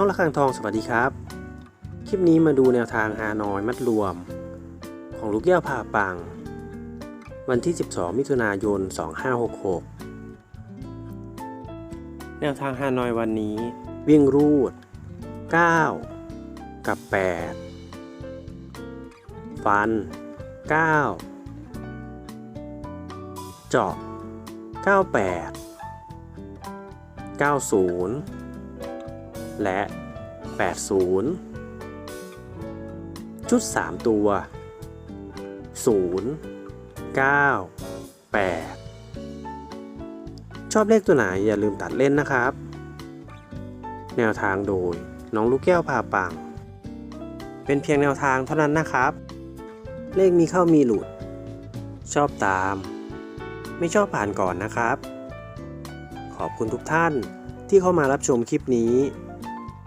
ช่องระฆังทองสวัสดีครับ คลิปนี้มาดูแนวทางฮานอยมัดรวม ของลูกแก้วผ่าปัง วันที่ 12 มิถุนายน 2566 แนวทางฮานอยวันนี้ วิ่งรูด 9 กับ 8 ฟัน 9 เจาะ 98 90และ 80 ชุด 3 ตัว 0 9 8 ชอบเลขตัวไหนอย่าลืมตัดเล่นนะครับ แนวทางโดยน้องลูกแก้วพาปัง เป็นเพียงแนวทางเท่านั้นนะครับ เลขมีเข้ามีหลุด ชอบตาม ไม่ชอบผ่านก่อนนะครับ ขอบคุณทุกท่านที่เข้ามารับชมคลิปนี้